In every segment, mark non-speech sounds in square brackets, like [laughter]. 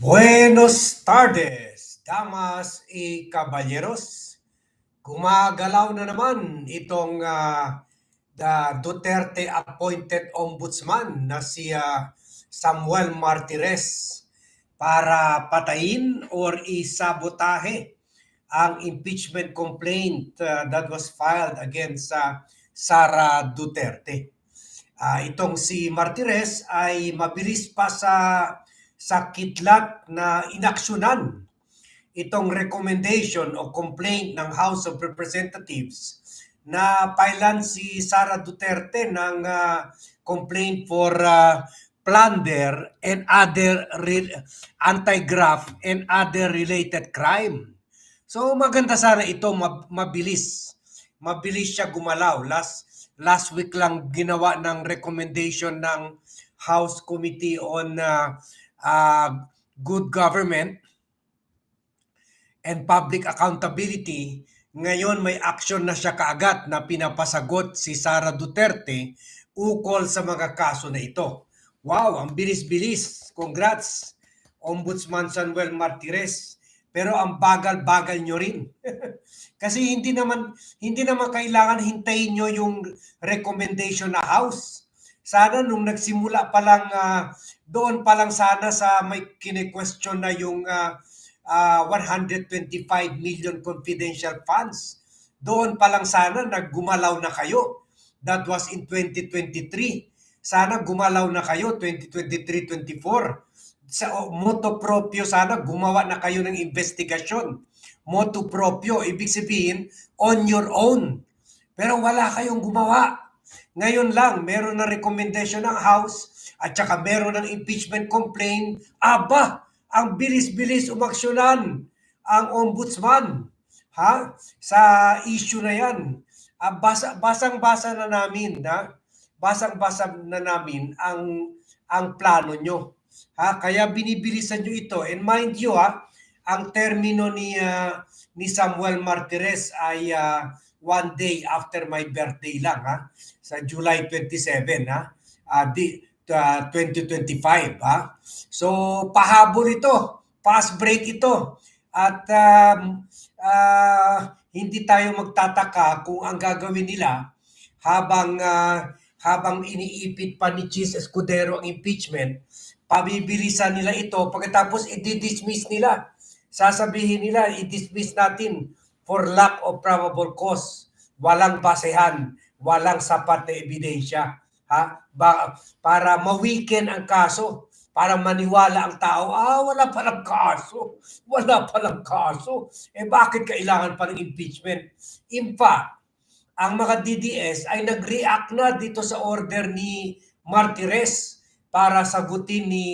Buenos tardes, damas y caballeros. Gumagalaw na naman itong ah, the Duterte appointed ombudsman na si ah, Samuel Martires para patayin or isabotahe ang impeachment complaint ah, that was filed against sa Sara Duterte. Ah, itong si Martires ay mabilis pa sa sa kidlat na inaksyonan itong recommendation o complaint ng House of Representatives na pailan si Sara Duterte ng ah, complaint for ah, plunder and other anti-graft and other related crime. So maganda sana ito mab- mabilis. Mabilis siya gumalaw. Last last week lang ginawa ng recommendation ng House Committee on uh, uh, Good Government and Public Accountability. Ngayon may action na siya kaagad na pinapasagot si Sara Duterte ukol sa mga kaso na ito. Wow, ang bilis-bilis. Congrats, Ombudsman Samuel Martires. Pero ang bagal-bagal nyo rin. [laughs] Kasi hindi naman hindi naman kailangan hintayin nyo yung recommendation na house. Sana nung nagsimula pa lang ah, doon pa lang sana sa may kine-question na yung ah, ah, 125 million confidential funds. Doon pa lang sana naggumalaw na kayo. That was in 2023. Sana gumalaw na kayo 2023-24 sa o, moto proprio sana gumawa na kayo ng investigasyon. Moto proprio, ibig sabihin, on your own. Pero wala kayong gumawa. Ngayon lang, meron na recommendation ng House at saka meron ng impeachment complaint. Aba, ang bilis-bilis umaksyonan ang ombudsman ha sa issue na yan. Ah, basa, basang-basa na namin na basang-basa na namin ang ang plano nyo. Ha, kaya binibilisan nyo ito. And mind you ha, ang termino ni ah, ni Samuel Martires ay ah, one day after my birthday lang ha, sa July 27 ha. Ah, di ah, 2025 ha. So pahabol ito, fast break ito. At um, ah, hindi tayo magtataka kung ang gagawin nila habang ah, habang iniipit pa ni Cheese Escudero ang impeachment, pabibilisan nila ito pagkatapos i-dismiss nila. Sasabihin nila, i-dismiss natin for lack of probable cause. Walang basehan, walang sapat na ebidensya. Ha? Ba, para ma-weaken ang kaso, para maniwala ang tao, ah, wala palang kaso, wala palang kaso. Eh bakit kailangan pa ng impeachment? In fact, ang mga DDS ay nag-react na dito sa order ni Martires para sagutin ni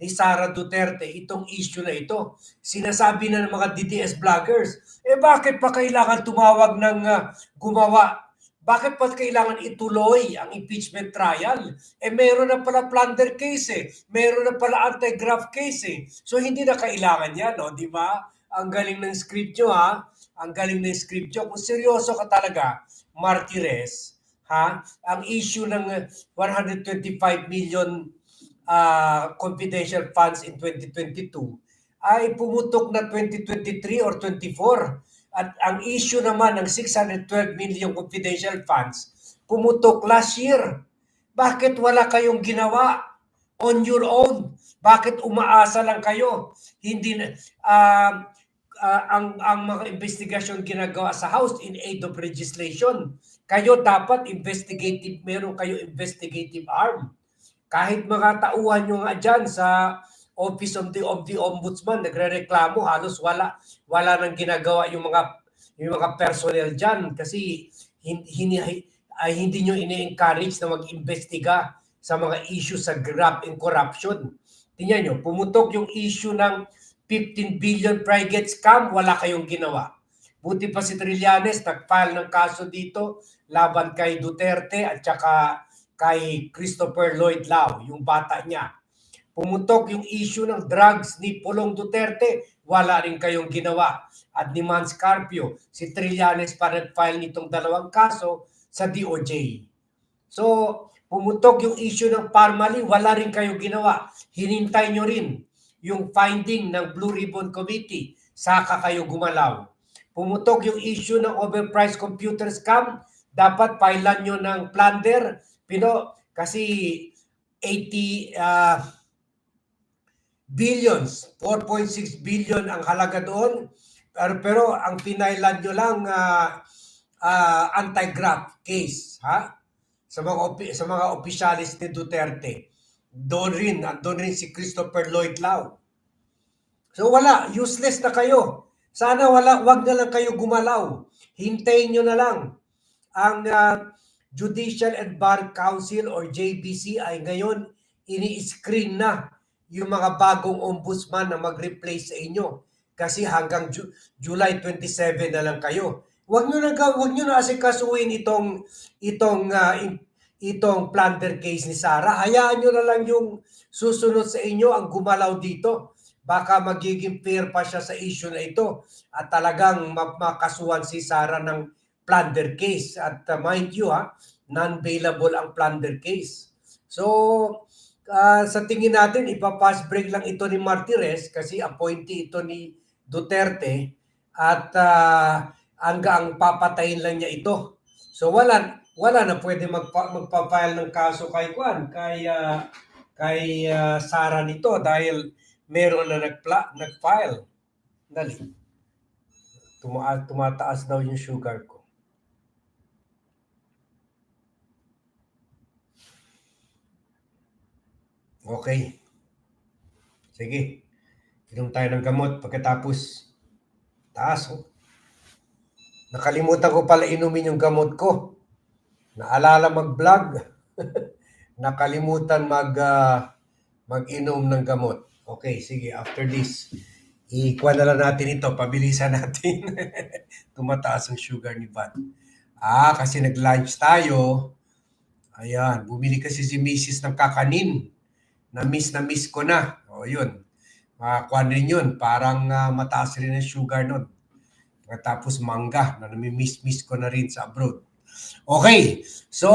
ni Sara Duterte itong issue na ito. Sinasabi na ng mga DDS vloggers, eh bakit pa kailangan tumawag ng ah, gumawa? Bakit pa kailangan ituloy ang impeachment trial? Eh meron na pala plunder case eh. Meron na pala anti-graft case eh. So hindi na kailangan yan, no? di ba? Ang galing ng script nyo ha. Ang galing ng script nyo. Kung seryoso ka talaga, Martires, ha? Ang issue ng uh, 125 million uh, confidential funds in 2022 ay pumutok na 2023 or 24. At ang issue naman ng 612 million confidential funds pumutok last year. Bakit wala kayong ginawa on your own? Bakit umaasa lang kayo? Hindi na um, uh, ang ang mga investigasyon ginagawa sa House in aid of legislation. Kayo dapat investigative, meron kayo investigative arm. Kahit mga tauhan nyo nga dyan sa Office of the, of the Ombudsman, nagre-reklamo, halos wala, wala nang ginagawa yung mga, yung mga personnel dyan kasi hindi, ay hindi nyo ini-encourage na mag-investiga sa mga issue sa graft and corruption. Tingnan nyo, pumutok yung issue ng 15 billion private scam, wala kayong ginawa. Buti pa si Trillanes, nag-file ng kaso dito laban kay Duterte at saka kay Christopher Lloyd Lau, yung bata niya. Pumutok yung issue ng drugs ni Pulong Duterte, wala rin kayong ginawa. At ni Mans Carpio, si Trillanes pa nag-file nitong dalawang kaso sa DOJ. So, pumutok yung issue ng Parmali, wala rin kayong ginawa. Hinintay nyo rin yung finding ng Blue Ribbon Committee, saka kayo gumalaw. Pumutok yung issue ng overpriced computer scam, dapat filean nyo ng plunder, pero kasi 80 ah, billions, 4.6 billion ang halaga doon, pero, pero ang pinailan nyo lang ah, ah, anti-graft case, ha? Sa mga sa mga opisyalis ni Duterte. Doon rin, doon rin si Christopher Lloyd Lau. So wala, useless na kayo. Sana wala, wag na lang kayo gumalaw. Hintayin nyo na lang. Ang ah, Judicial and Bar Council or JBC ay ngayon ini-screen na yung mga bagong ombudsman na mag-replace sa inyo. Kasi hanggang Ju- July 27 na lang kayo. Wag nyo na ga- wag nyo na asikasuhin itong itong in- itong plunder case ni Sara. Hayaan nyo na lang yung susunod sa inyo ang gumalaw dito. Baka magiging fair pa siya sa issue na ito at talagang ma- makasuhan si Sara ng plunder case. At uh, mind you ha, non-bailable ang plunder case. So, ah, sa tingin natin, ipapass break lang ito ni Martires kasi appointee ito ni Duterte at ah, hanggang papatayin lang niya ito. So wala wala na pwede magpa, magpa-file ng kaso kay Juan, kay ah, kay ah, Sara nito dahil meron na nagpla, nag-file. Dali. Tuma tumataas daw yung sugar ko. Okay. Sige. Inom tayo ng gamot pagkatapos taas. Oh. Nakalimutan ko pala inumin yung gamot ko. Naalala mag-vlog. [laughs] Nakalimutan mag ah, mag-inom ng gamot. Okay, sige. After this, ikuha na lang natin ito. Pabilisan [laughs] natin. Tumataas ang sugar ni Van. Ah, kasi nag-lunch tayo. Ayan, bumili kasi si Mrs. ng kakanin. Na-miss na miss ko na. O, yun. Makakuha rin yun. Parang ah, mataas rin ang sugar nun. Pagkatapos mangga na nami-miss-miss ko na rin sa abroad. Okay. So,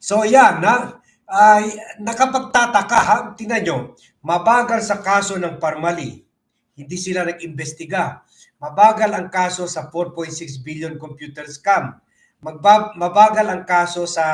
so yan na. Ay, nakapagtataka ha. Tingnan nyo. Mabagal sa kaso ng Parmali. Hindi sila nag-imbestiga. Mabagal ang kaso sa 4.6 billion computer scam. Magba- mabagal ang kaso sa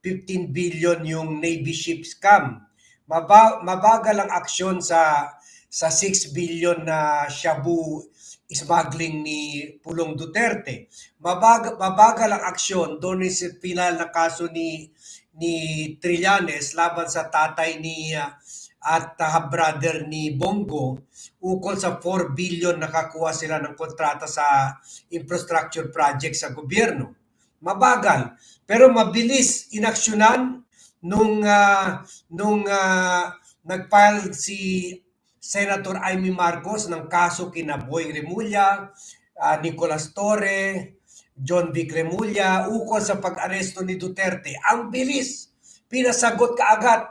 15 billion yung Navy ship scam. Maba- mabagal ang aksyon sa sa 6 billion na shabu smuggling ni Pulong Duterte. Mabag, mabagal ang aksyon doon sa pinal na kaso ni ni Trillanes laban sa tatay ni ah, at uh, brother ni Bongo ukol sa 4 billion nakakuha sila ng kontrata sa infrastructure project sa gobyerno. Mabagal pero mabilis inaksyonan nung ah, nung ah, nag-file si Senator Amy Marcos ng kaso kina Boy Remulla, ah, Nicolas Torre, John Vic Remulla ukol sa pag-aresto ni Duterte. Ang bilis, pinasagot kaagad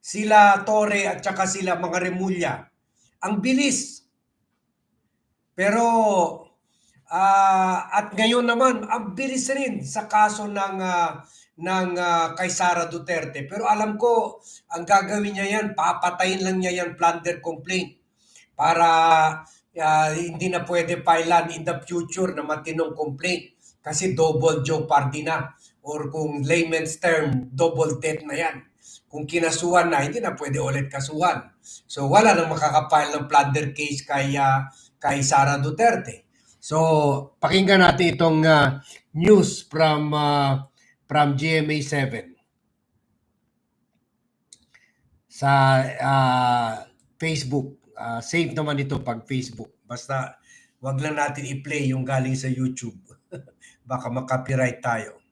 sila Torre at saka sila mga Remulla. Ang bilis. Pero ah, at ngayon naman ang bilis rin sa kaso ng ah, ng ah, kay Sara Duterte. Pero alam ko ang gagawin niya yan, papatayin lang niya yan plunder complaint para ah, hindi na pwede filean in the future na matinong complaint kasi double jeopardy na or kung layman's term, double debt na yan. Kung kinasuhan na, hindi na pwede ulit kasuhan. So wala nang makakapile ng plunder case kay, ah, kay Sara Duterte. So pakinggan natin itong ah, news from ah, from GMA 7 sa ah, Facebook. Ah, safe naman ito pag Facebook. Basta wag lang natin i-play yung galing sa YouTube. [laughs] Baka makopyright tayo.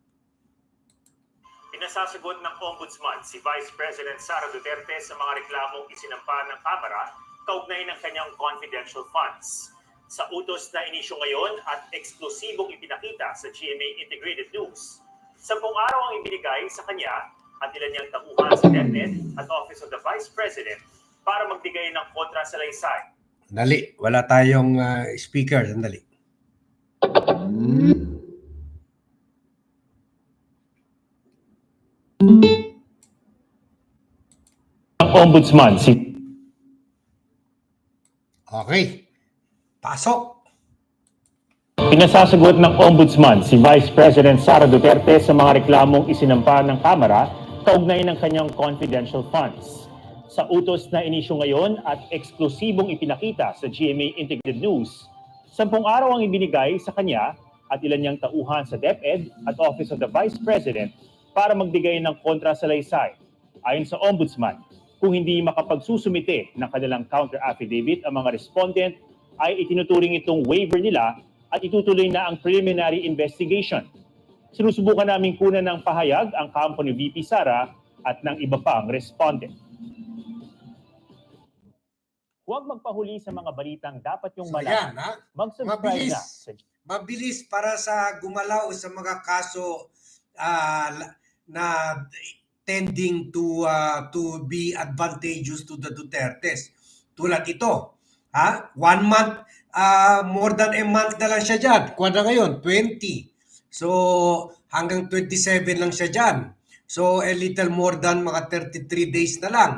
Pinasasagot ng Ombudsman si Vice President Sara Duterte sa mga reklamong isinampa ng Kamara kaugnay ng kanyang confidential funds. Sa utos na inisyo ngayon at eksklusibong ipinakita sa GMA Integrated News, sampung araw ang ibinigay sa kanya at ilan niyang tauhan sa DepEd at Office of the Vice President para magbigay ng kontra sa laysay. Dali, wala tayong ah, speaker. Sandali. ang ombudsman si Okay. Pasok. Pinasasagot ng Ombudsman si Vice President Sara Duterte sa mga reklamong isinampa ng Kamara kaugnay ng kanyang confidential funds. Sa utos na inisyo ngayon at eksklusibong ipinakita sa GMA Integrated News, sampung araw ang ibinigay sa kanya at ilan niyang tauhan sa DepEd at Office of the Vice President para magbigay ng kontrasalaysay. Ayon sa Ombudsman, kung hindi makapagsusumite ng kanilang counter affidavit ang mga respondent, ay itinuturing itong waiver nila at itutuloy na ang preliminary investigation. Sinusubukan namin kunan ng pahayag ang kampo ni VP Sara at ng iba pang respondent. Huwag magpahuli sa mga balitang dapat yung So, malaman. Mag-subscribe Mabilis. na Mabilis para sa gumalaw sa mga kaso la- na tending to ah, to be advantageous to the Dutertes. Tulad ito, ha? One month, ah, more than a month na lang siya dyan. Kuha ngayon, 20. So, hanggang 27 lang siya dyan. So, a little more than mga 33 days na lang.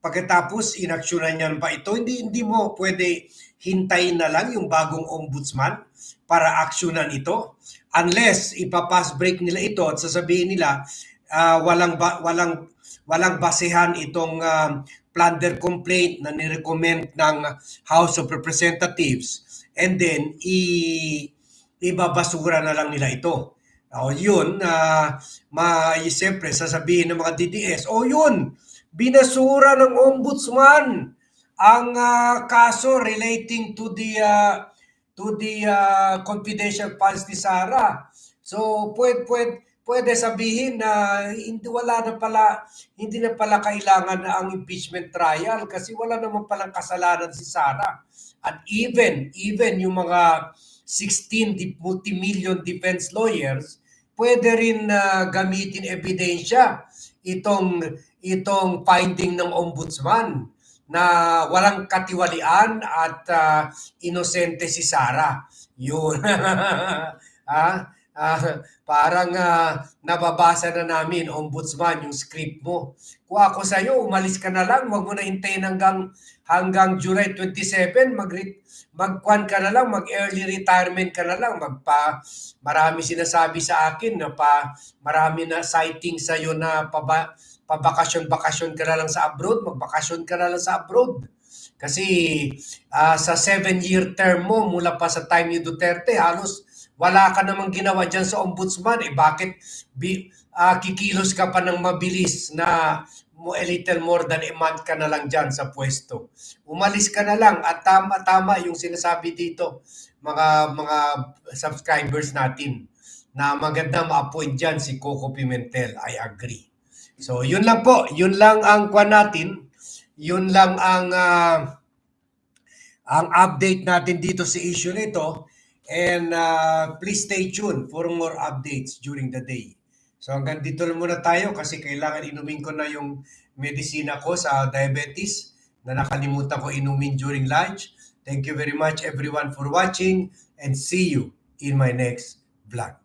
Pagkatapos, inaksyonan niyan pa ito. Hindi, hindi mo pwede hintayin na lang yung bagong ombudsman para aksyonan ito. Unless ipapass break nila ito at sasabihin nila ah, walang ba, walang walang basehan itong um, plunder complaint na nirecommend ng House of Representatives and then i ibabasura na lang nila ito. O yun, na ma, siyempre, sasabihin ng mga DDS, o yun, binasura ng ombudsman ang ah, kaso relating to the ah, to the ah, confidential files ni Sara. So, pwede, pwede, pwede sabihin na hindi wala na pala hindi na pala kailangan na ang impeachment trial kasi wala naman palang kasalanan si Sara. At even even yung mga 16 di- multi-million defense lawyers pwede rin na gamitin ebidensya itong itong finding ng ombudsman na walang katiwalian at ah, inosente si Sara. Yun. [laughs] ah, ah, parang ah, nababasa na namin, ombudsman, yung script mo. Kung ako sa'yo, umalis ka na lang, wag mo na hintayin hanggang, hanggang July 27, mag magkwan ka na lang, mag-early retirement ka na lang, magpa, marami sinasabi sa akin na pa, marami na citing sa'yo na paba, pabakasyon-bakasyon ka na lang sa abroad, magbakasyon ka na lang sa abroad. Kasi ah, sa seven-year term mo, mula pa sa time ni Duterte, halos wala ka namang ginawa dyan sa ombudsman. Eh bakit bi, ah, kikilos ka pa ng mabilis na mo a little more than a month ka na lang dyan sa pwesto. Umalis ka na lang at tama-tama yung sinasabi dito mga mga subscribers natin na maganda ma-appoint dyan si Coco Pimentel. I agree. So, yun lang po. Yun lang ang kwan natin. Yun lang ang ah, ang update natin dito sa issue nito. And ah, please stay tuned for more updates during the day. So hanggang dito lang muna tayo kasi kailangan inumin ko na yung medisina ko sa diabetes na nakalimutan ko inumin during lunch. Thank you very much everyone for watching and see you in my next vlog.